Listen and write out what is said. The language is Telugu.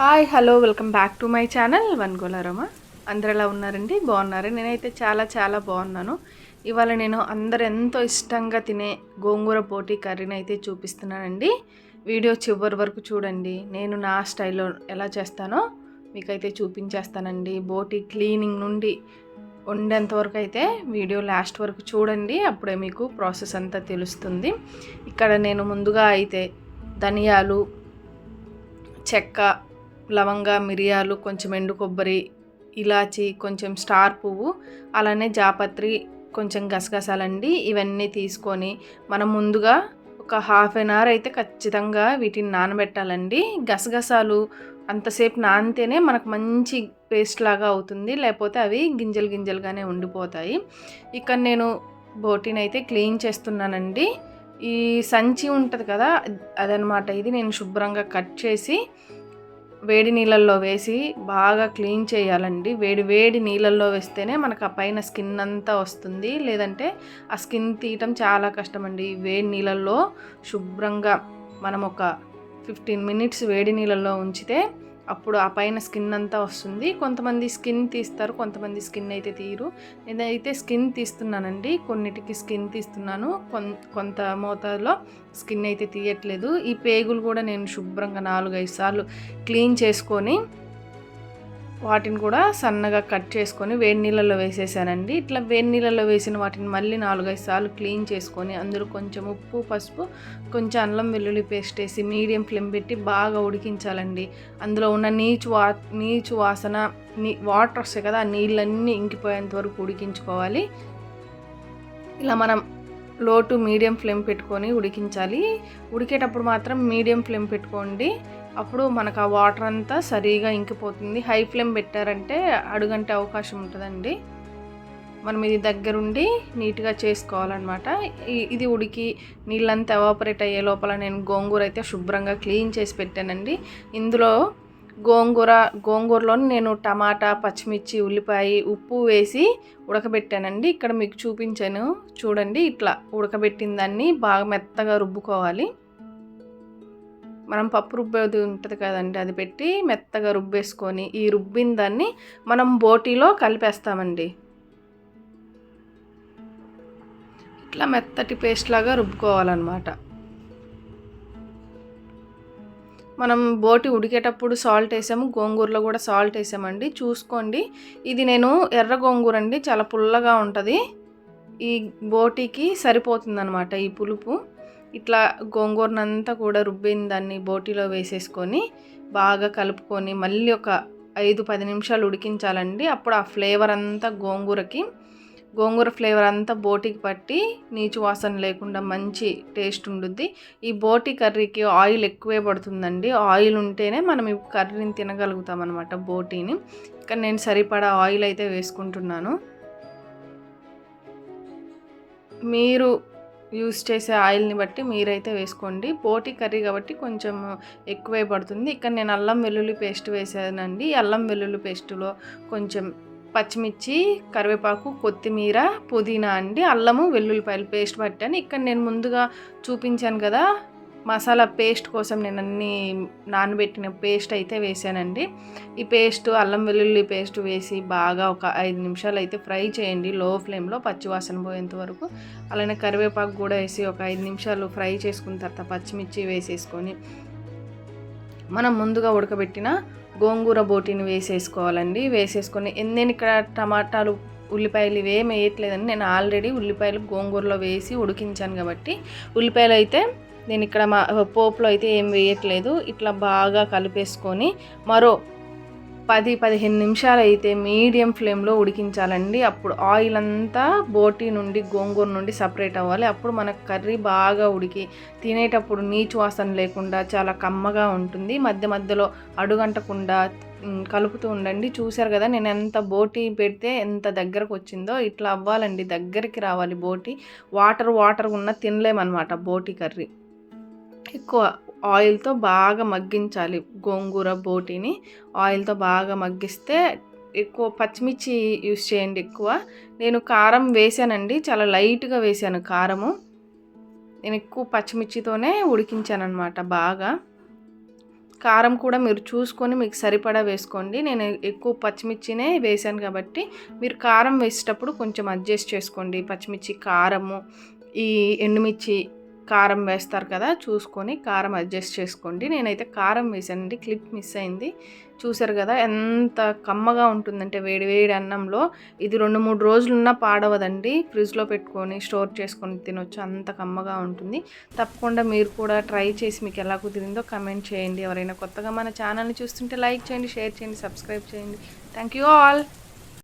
Hi hello welcome back to my channel one గోలారమ్మ అందరు ఎలా ఉన్నారండి? బాగున్నారు? నేనైతే చాలా చాలా బాగున్నాను. ఇవాళ నేను అందరు ఎంతో ఇష్టంగా తినే గోంగూర పోటీ కర్రీని అయితే చూపిస్తున్నానండి. వీడియో చివరి వరకు చూడండి. నేను నా స్టైల్లో ఎలా చేస్తానో మీకైతే చూపించేస్తానండి. బోటి క్లీనింగ్ నుండి వండేంత వరకు అయితే వీడియో లాస్ట్ వరకు చూడండి. అప్పుడే మీకు ప్రాసెస్ అంతా తెలుస్తుంది. ఇక్కడ నేను ముందుగా అయితే ధనియాలు చెక్క లవంగ మిరియాలు కొంచెం ఎండు కొబ్బరి ఇలాచి కొంచెం స్టార్ పువ్వు అలానే జాపత్రి కొంచెం గసగసాలండి. ఇవన్నీ తీసుకొని మనం ముందుగా ఒక హాఫ్ అన్ అవర్ అయితే ఖచ్చితంగా వీటిని నానబెట్టాలండి. గసగసాలు అంతసేపు నానితేనే మనకు మంచి పేస్ట్ లాగా అవుతుంది. లేకపోతే అవి గింజలు గింజలుగానే ఉండిపోతాయి. ఇక్కడ నేను బోటీని అయితే క్లీన్ చేస్తున్నానండి. ఈ సంచి ఉంటుంది కదా అదనమాట. ఇది నేను శుభ్రంగా కట్ చేసి వేడి నీళ్ళల్లో వేసి బాగా క్లీన్ చేయాలండి. వేడి వేడి నీళ్ళల్లో వేస్తేనే మనకు ఆ పైన స్కిన్ అంతా వస్తుంది. లేదంటే ఆ స్కిన్ తీయటం చాలా కష్టం అండి వేడి నీళ్ళల్లో శుభ్రంగా మనం ఒక ఫిఫ్టీన్ మినిట్స్ వేడి నీళ్ళల్లో ఉంచితే అప్పుడు ఆ పైన స్కిన్ అంతా వస్తుంది. కొంతమంది స్కిన్ తీస్తారు కొంతమంది స్కిన్ అయితే తీయరు. నేనైతే స్కిన్ తీస్తున్నానండి. కొన్నిటికి స్కిన్ తీస్తున్నాను. కొంత మోతాదులో స్కిన్ అయితే తీయట్లేదు. ఈ పేగులు కూడా నేను శుభ్రంగా నాలుగైదు సార్లు క్లీన్ చేసుకొని వాటిని కూడా సన్నగా కట్ చేసుకొని వేడి నీళ్ళలో వేసేసానండి. ఇట్లా వేడి నీళ్ళలో వేసిన వాటిని మళ్ళీ నాలుగైదు సార్లు క్లీన్ చేసుకొని అందులో కొంచెం ఉప్పు పసుపు కొంచెం అల్లం వెల్లుల్లి పేస్ట్ వేసి మీడియం ఫ్లేమ్ పెట్టి బాగా ఉడికించాలండి. అందులో ఉన్న నీచు వా నీచు వాసన నీ వాటర్ వస్తాయి కదా ఆ నీళ్ళన్నీ ఇంకిపోయేంత వరకు ఉడికించుకోవాలి. ఇలా మనం లో టు మీడియం ఫ్లేమ్ పెట్టుకొని ఉడికించాలి. ఉడికేటప్పుడు మాత్రం మీడియం ఫ్లేమ్ పెట్టుకోండి. అప్పుడు మనకు ఆ వాటర్ అంతా సరిగా ఇంకిపోతుంది. హై ఫ్లేమ్ పెట్టారంటే అడుగంటే అవకాశం ఉంటుందండి. మనం ఇది దగ్గరుండి నీట్గా చేసుకోవాలన్నమాట. ఇది ఉడికి నీళ్ళంతా ఎవాపరేట్ అయ్యే లోపల నేను గోంగూర అయితే శుభ్రంగా క్లీన్ చేసి పెట్టానండి. ఇందులో గోంగూర గోంగూరలో నేను టమాటా పచ్చిమిర్చి ఉల్లిపాయ ఉప్పు వేసి ఉడకబెట్టానండి. ఇక్కడ మీకు చూపించాను. చూడండి ఇట్లా ఉడకబెట్టిన దాన్ని బాగా మెత్తగా రుబ్బుకోవాలి. మనం పప్పు రుబ్బేది ఉంటుంది కదండి అది పెట్టి మెత్తగా రుబ్బేసుకొని ఈ రుబ్బిన దాన్ని మనం బోటీలో కలిపేస్తామండి. ఇట్లా మెత్తటి పేస్ట్ లాగా రుబ్బుకోవాలన్నమాట. మనం బోటి ఉడికేటప్పుడు సాల్ట్ వేసాము గోంగూరలో కూడా సాల్ట్ వేసామండి. చూసుకోండి ఇది నేను ఎర్ర గోంగూర అండి చాలా పుల్లగా ఉంటుంది. ఈ బోటీకి సరిపోతుందనమాట ఈ పులుపు. ఇట్లా గోంగూరనంతా కూడా రుబ్బిన దాన్ని బోటీలో వేసేసుకొని బాగా కలుపుకొని మళ్ళీ ఒక ఐదు పది నిమిషాలు ఉడికించాలండి. అప్పుడు ఆ ఫ్లేవర్ అంతా గోంగూరకి గోంగూర ఫ్లేవర్ అంతా బోటికి పట్టి నీచు వాసన లేకుండా మంచి టేస్ట్ ఉంటుంది ఈ బోటి కర్రీకి ఆయిల్ ఎక్కువే పడుతుందండి. ఆయిల్ ఉంటేనే మనం ఈ కర్రీని తినగలుగుతాం అనమాట బోటీని. కానీ నేను సరిపడా ఆయిల్ అయితే వేసుకుంటున్నాను. మీరు యూస్ చేసే ఆయిల్ని బట్టి మీరైతే వేసుకోండి. పోటీ కర్రీ కాబట్టి కొంచెం ఎక్కువే పడుతుంది. ఇక్కడ నేను అల్లం వెల్లుల్లి పేస్ట్ వేసానండి. అల్లం వెల్లుల్లి పేస్టులో కొంచెం పచ్చిమిర్చి కరివేపాకు కొత్తిమీర పుదీనా అండి. అల్లము వెల్లుల్లిపాయలు పేస్ట్ పట్టాను. ఇక్కడ నేను ముందుగా చూపించాను కదా మసాలా పేస్ట్ కోసం నేను అన్ని నానబెట్టిన పేస్ట్ అయితే వేసానండి. ఈ పేస్ట్ అల్లం వెల్లుల్లి పేస్ట్ వేసి బాగా ఒక ఐదు నిమిషాలు అయితే ఫ్రై చేయండి. లో ఫ్లేమ్లో పచ్చివాసన పోయేంత వరకు. అలానే కరివేపాకు కూడా వేసి ఒక ఐదు నిమిషాలు ఫ్రై చేసుకున్న తర్వాత పచ్చిమిర్చి వేసేసుకొని మనం ముందుగా ఉడకబెట్టిన గోంగూర బోటీని వేసేసుకోవాలండి. వేసేసుకొని నేను ఇక్కడ టమాటాలు ఉల్లిపాయలు ఇవేమి వేయట్లేదని నేను ఆల్రెడీ ఉల్లిపాయలు గోంగూరలో వేసి ఉడికించాను కాబట్టి ఉల్లిపాయలు అయితే నేను ఇక్కడ మా పోపులో అయితే ఏం వేయట్లేదు. ఇట్లా బాగా కలిపేసుకొని మరో పది పదిహేను నిమిషాలు అయితే మీడియం ఫ్లేమ్లో ఉడికించాలండి. అప్పుడు ఆయిల్ అంతా బోటి నుండి గోంగూర నుండి సపరేట్ అవ్వాలి. అప్పుడు మనకు కర్రీ బాగా ఉడికి తినేటప్పుడు నీచు వాసన లేకుండా చాలా కమ్మగా ఉంటుంది. మధ్య మధ్యలో అడుగంటకుండా కలుపుతూ ఉండండి. చూశారు కదా నేను ఎంత బోటి పెడితే ఎంత దగ్గరకు వచ్చిందో. ఇట్లా అవ్వాలండి దగ్గరికి రావాలి బోటి. వాటర్ వాటర్ ఉన్న తినలేమన్నమాట బోటి కర్రీ. ఎక్కువ ఆయిల్తో బాగా మగ్గించాలి గోంగూర బోటిని. ఆయిల్తో బాగా మగ్గిస్తే ఎక్కువ పచ్చిమిర్చి యూస్ చేయండి ఎక్కువ. నేను కారం వేసానండి చాలా లైట్గా వేసాను కారము. నేను ఎక్కువ పచ్చిమిర్చితోనే ఉడికించాను అనమాట బాగా. కారం కూడా మీరు చూసుకొని మీకు సరిపడా వేసుకోండి. నేను ఎక్కువ పచ్చిమిర్చినే వేసాను కాబట్టి మీరు కారం వేసేటప్పుడు కొంచెం అడ్జస్ట్ చేసుకోండి. పచ్చిమిర్చి కారము ఈ ఎండుమిర్చి కారం వేస్తారు కదా చూసుకొని కారం అడ్జస్ట్ చేసుకోండి. నేనైతే కారం వేసానండి క్లిప్ మిస్ అయింది. చూసారు కదా ఎంత కమ్మగా ఉంటుందంటే వేడి వేడి అన్నంలో. ఇది రెండు మూడు రోజులున్నా పాడవదండి. ఫ్రిడ్జ్లో పెట్టుకొని స్టోర్ చేసుకొని తినొచ్చు అంత కమ్మగా ఉంటుంది. తప్పకుండా మీరు కూడా ట్రై చేసి మీకు ఎలా కుదిరిందో కమెంట్ చేయండి. ఎవరైనా కొత్తగా మన ఛానల్ని చూస్తుంటే లైక్ చేయండి షేర్ చేయండి సబ్స్క్రైబ్ చేయండి. Thank you all!